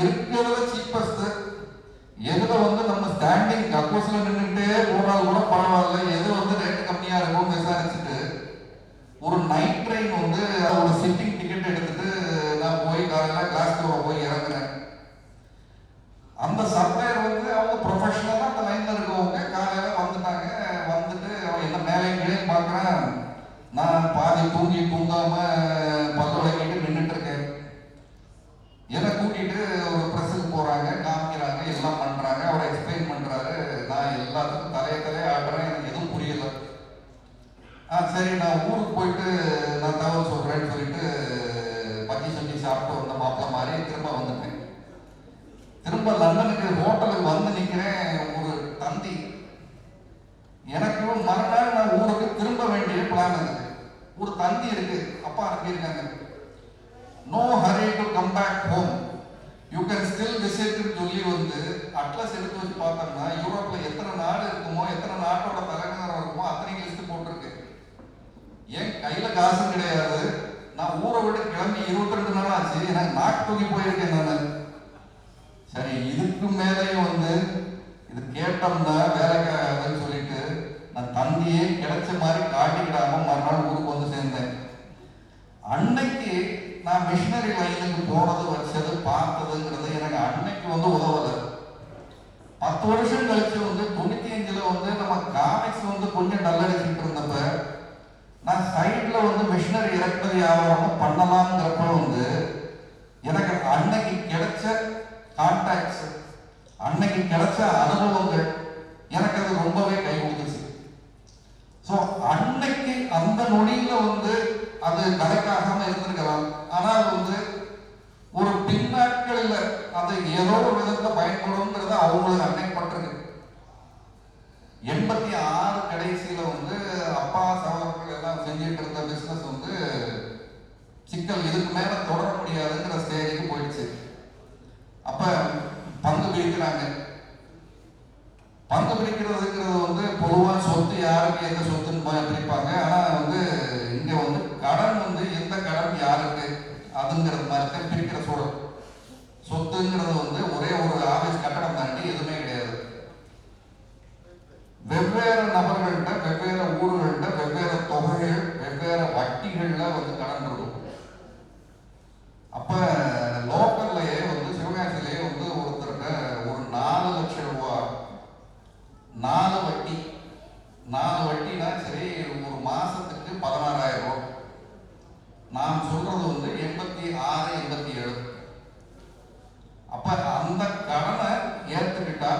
இருக்கிறத சீப்பஸ்ட் எதுல வந்து நம்ம ஸ்டாண்டிங் கக்கூஸ்ல நின்றுட்டே போனால் கூட பரவாயில்ல. எது வந்து ரேட் கம்மியா இருக்கும் விசாரிச்சுட்டு. ஒரு நைட் ட்ரெயின் வந்து ஒரு சிட்டிங் டிக்கெட் எடுத்துட்டு நான் போய் காலையில் கிளாஸ்கோவை போய் இறங்குறேன் அந்த சரி நான் ஊருக்கு போயிட்டு நான் தகவல் சொல்றேன்னு சொல்லிட்டு பஜ்ஜி சொல்லி சாப்பிட்டு வந்த மாப்பிள்ள மாதிரி திரும்ப வந்துட்டேன் திரும்ப லண்டனுக்கு ஹோட்டலுக்கு வந்து நிற்கிறேன் ஒரு தந்தி. எனக்கு மறுநாள் நான் ஊருக்கு திரும்ப வேண்டிய பிளான் இருக்கு ஒரு தந்தி இருக்கு அப்பா அனுப்பியிருக்காங்க. No hurry to come back home you can still விசிட்னு சொல்லி வந்து அட்லஸ் எடுத்து வச்சு பார்த்தோம்னா யூரோப்ல எத்தனை நாடு இருக்குமோ எத்தனை நாட்டோட தலைநகரம் இருக்குமோ அத்தனை லிஸ்ட் என் கையில காசு கிடையாது? நான் ஊரை விட்டு கிளம்பி இருபத்தி ரெண்டு நாள் ஆச்சு. எனக்கு நாட்டு தூக்கி போயிருக்கேன் நான். சரி இதுக்கு மேலேயும் வந்து இது கேட்டோம்னா வேலைக்காகன்னு சொல்லிட்டு நான் தந்தியே கிடைச்ச மாதிரி காட்டிக்கிடாம மறுநாள் ஊருக்கு வந்து சேர்ந்தேன். அன்னைக்கு நான் மிஷினரி லைனுக்கு போனது வச்சது பார்த்ததுங்கிறது எனக்கு அன்னைக்கு வந்து உதவலை. பத்து வருஷம் கழிச்சு வந்து தொண்ணூத்தி அஞ்சுல வந்து நம்ம காமிக்ஸ் வந்து கொஞ்சம் டல்லடிச்சுட்டு இருந்தப்ப நான் சைட்ல வந்து மிஷினரி இறக்குமதி வியாபாரம் பண்ணலாம்ங்கிறப்ப வந்து எனக்கு அன்னைக்கு கிடைச்ச கான்டாக்ட்ஸ் அன்னைக்கு கிடைச்ச அனுபவங்கள் எனக்கு அது ரொம்பவே கை கொடுத்துச்சு. ஸோ அன்னைக்கு அந்த நொடியில வந்து அது கணக்காகாம இருந்திருக்கலாம். ஆனால் வந்து ஒரு பின்னாட்களில் அது ஏதோ ஒரு விதத்தில் பயன்படுங்கிறத அவங்களுக்கு அன்னைக்கு பட்டிருக்கு எண்பத்தி ஆறு சகோதரர்கள் எல்லாம் செஞ்சுட்டு இருந்த பிசினஸ் வந்து சிக்கல் இதுக்கு மேல தொடர முடியாதுங்கிற ஸ்டேஜுக்கு போயிடுச்சு. அப்ப பங்கு பிரிக்கிறாங்க. பங்கு பிரிக்கிறதுங்கிறது வந்து பொதுவா சொத்து யாருக்கு எந்த சொத்துன்னு ப- பிரிப்பாங்க. ஆனா வந்து இங்க வந்து கடன் வந்து எந்த கடன் யாருக்கு அதுங்கிறது மாதிரி தான் பிரிக்கிற சூழல். சொத்துங்கிறது வந்து ஒரே ஒரு ஆபீஸ் கட்டடம் தாண்டி எதுவுமே கிடையாது. வெவ்வேறு நபர்கள்ட்ட வெவ்வேறு ஊர்கள்ட்ட வெவ்வேறு தொகைகள் வெவ்வேறு வட்டிகள்ல வந்து கடன் இருக்கும் அப்ப லோக்கல்லையே வந்து சிவகாசிலேயே வந்து ஒருத்தர்கிட்ட ஒரு நாலு லட்சம் ரூபாய் நாலு வட்டி நாலு வட்டினா சரி ஒரு மாசத்துக்கு பதினாறாயிரம் ரூபாய் நான் சொல்றது வந்து எண்பத்தி ஆறு எண்பத்தி ஏழு அப்ப அந்த கடனை ஏத்துக்கிட்டா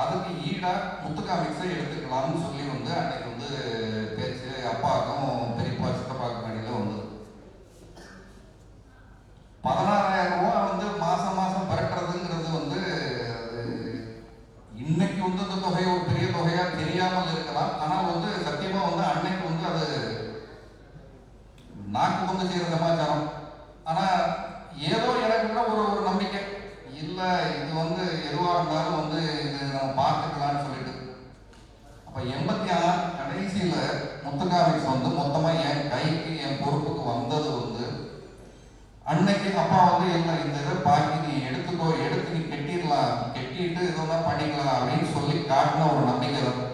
அதுக்கு ஈடா முத்துக்காமிக்ஸை எடுத்துக்கலாம்னு சொல்லி வந்து அன்னைக்கு வந்து பேச்சு அப்பாவுக்கும் பெரியப்பா சித்தப்பாவுக்கும் அடியில் வந்தது பதினாறாயிரம் ரூபாய் வந்து மாசம் மாசம் பரட்டுறதுங்கிறது வந்து அது இன்னைக்கு வந்து இந்த தொகை ஒரு பெரிய தொகையா தெரியாமல் இருக்கலாம் ஆனால் வந்து சத்தியமா வந்து அன்னைக்கு வந்து அது நாக்கு வந்து செய்கிற சமாச்சாரம் ஆனால் ஏதோ எனக்குள்ள ஒரு ஒரு நம்பிக்கை. இல்லை இது வந்து எதுவாக இருந்தாலும் வந்து இது நம்ம பார்த்துக்கலாம்னு சொல்லிட்டு. அப்போ எண்பத்தி ஆறு கடைசியில் முத்துக்காமிக்ஸ் வந்து மொத்தமாக என் கைக்கு என் பொறுப்புக்கு வந்தது வந்து அன்னைக்கு அப்பா வந்து இல்லை இந்த இதை பாக்கி நீ எடுத்துக்கோ எடுத்து நீ கெட்டிடலாம். கெட்டிட்டு இதெல்லாம் பண்ணிக்கலாம். அப்படின்னு சொல்லி காட்டின ஒரு நம்பிக்கை தான்.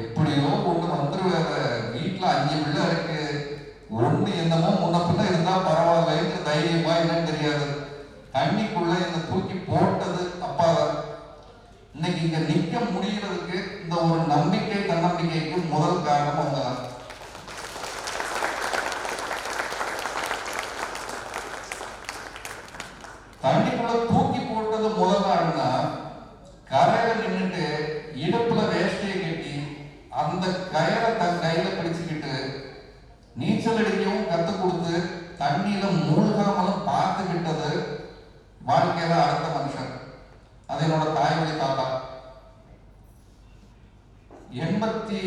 எப்படியோ ஒண்ணு வந்துருவேற வீட்டுல அஞ்சு பிள்ளை இருக்கு. ஒண்ணு என்னமோ முன்ன பின்ன இருந்தா பரவாயில்லைன்னு தைரியமா என்னன்னு தெரியாது. தண்ணிக்குள்ள இந்த தூக்கி போட்டது அப்பா இன்னைக்கு இங்க நிக்க முடியறதுக்கு இந்த ஒரு நம்பிக்கை தன்னம்பிக்கைக்கு முதல் காரணம் அவங்க தான் தண்ணிக்குள்ள தூக்கி போட்டது முதல் நாள்னா கரையில நின்னுட்டு இடுப்புல வேஷ்டியை கட்டி அந்த கயரை தன் கையில பிடிச்சுக்கிட்டு நீச்சல் அடிக்கவும் கத்து கொடுத்து தண்ணியில மூழ்காமலும் பார்த்துக்கிட்டது வாழ்க்கையில அடுத்த மனுஷன். அது என்னோட தாய்மொழி தாத்தா. எண்பத்தி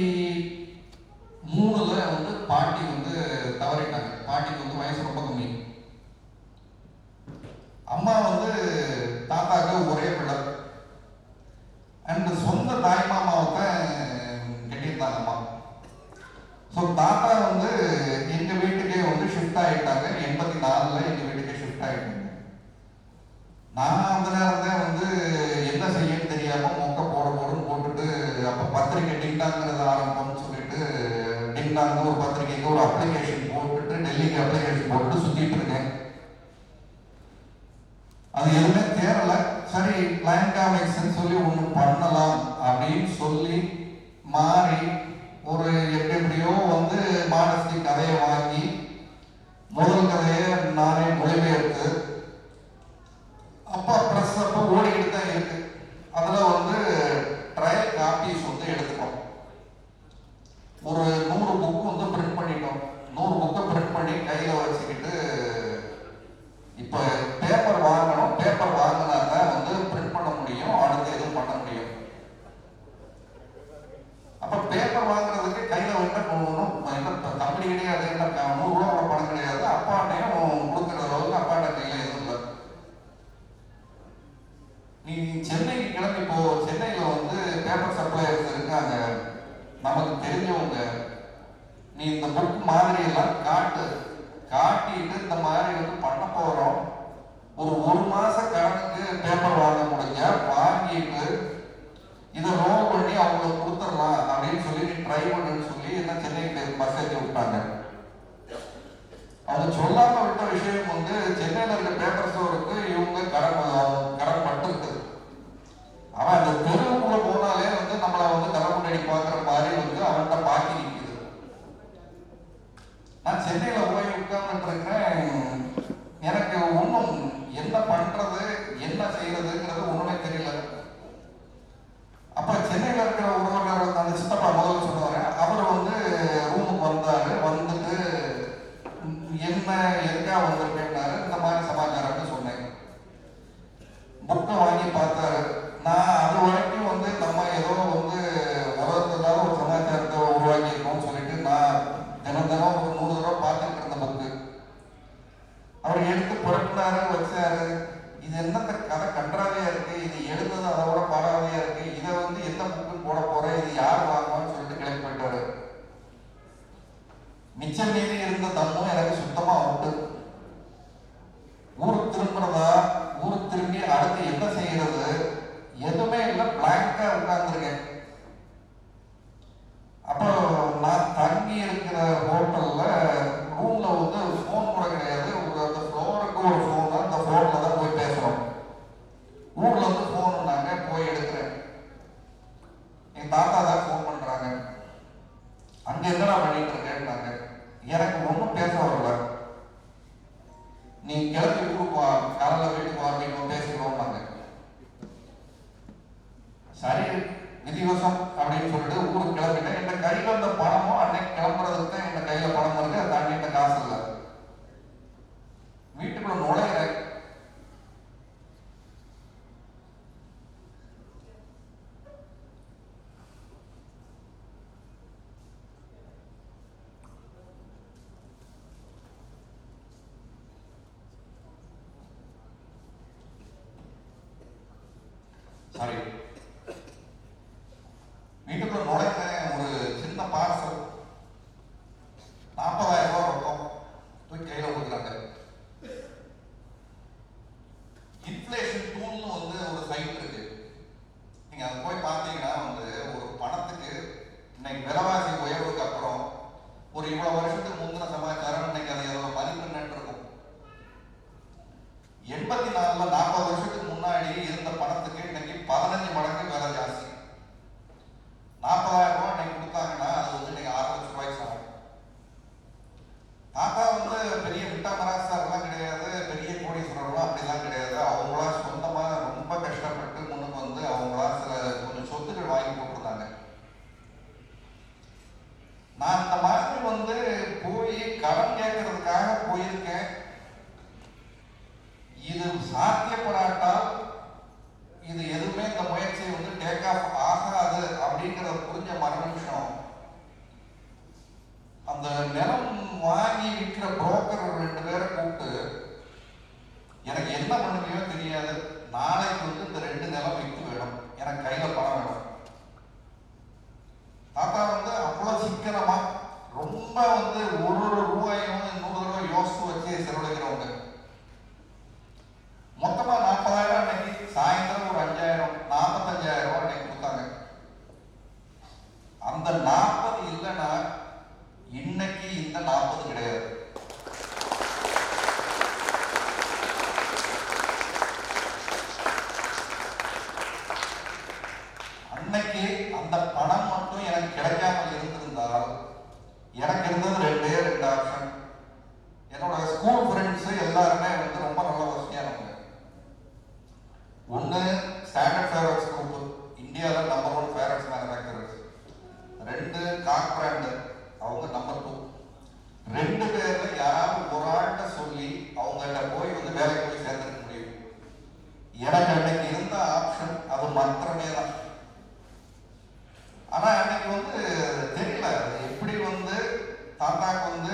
மூணுல வந்து பாட்டி வந்து தவறிட்டாங்க. பாட்டிக்கு வந்து வயசு ரொம்ப கம்மி. அம்மா ஆரம்பிப்போம்னு சொல்லிட்டு டின்னாங்க ஒரு பத்திரிகைக்கு ஒரு அப்ளிகேஷன் போட்டுட்டு டெல்லிக்கு அப்ளிகேஷன் போட்டு சுத்திட்டு இருக்கேன். அது எதுவுமே தேரல சரி லைன்காமிக்ஸ்ன்னு சொல்லி ஒன்று பண்ணலாம் அப்படின்னு சொல்லி மாறி ஒரு எப்படி எப்படியோ வந்து மாடஸ்டி கதையை வாங்கி முதல் கதையை நானே மொழிபெயர்த்து நான் சென்னையில் ஓய்வு உட்கார்ந்துட்டு இருக்கிறேன் எனக்கு ஒன்றும் என்ன பண்ணுறது என்ன செய்யறதுங்கிறது ஒன்றும் கச்சேரியில் இருந்த தன்னும் எனக்கு சுத்தமா உண்டு. ஊருக்கு திரும்புறதா ஊருக்கு திரும்பி அடுத்து என்ன செய்யறது? எதுவுமே இல்லை பிளாங்கா உட்கார்ந்துருக்கேன். அப்புறம் நான் தங்கி இருக்கிற ஹோட்டல்ல ரூம்ல வந்து ஃபோன் கூட கிடையாது. அந்த ஃப்ளோருக்கு ஒரு ஃபோன் அந்த ஃபோன்ல தான் போய் பேசுறோம். ஊர்ல இருந்து ஃபோன் நாங்க போய் எடுக்கிறேன். எங்க தாத்தா 잘 என்ன பண்ணுவியோ தெரியாது. நாளைக்கு வந்து இந்த ரெண்டு நிலம் விற்று வேணும். எனக்கு கையில பணம் வேணும். தாத்தா வந்து அவ்வளவு சிக்கனமா ரொம்ப வந்து ஒரு ஒரு ரூபாயும் நூறு ரூபாய் யோசித்து வச்சு செலவழிக்கிறவங்க. மொத்தமா நாற்பதாயிரம் அன்னைக்கு சாயந்தரம் ஒரு அஞ்சாயிரம் நாற்பத்தஞ்சாயிரம் ரூபாய் அன்னைக்கு கொடுத்தாங்க. அந்த நாற்பது இல்லைன்னா இன்னைக்கு இந்த நாற்பது கிடையாது. ತಾತಾಗ ಒಂದು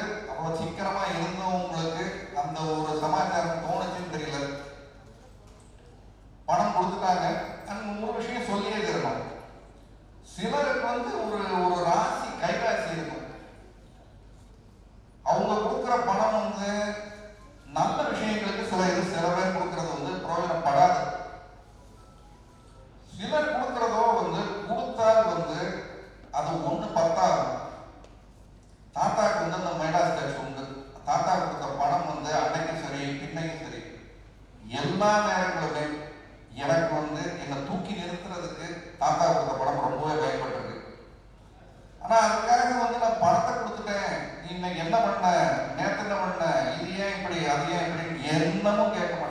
இன்னைக்கு என்ன பண்ண நேற்று என்ன பண்ண இது ஏன் இப்படி அது ஏன் இப்படின்னு என்னமும் கேட்க மாட்டேன்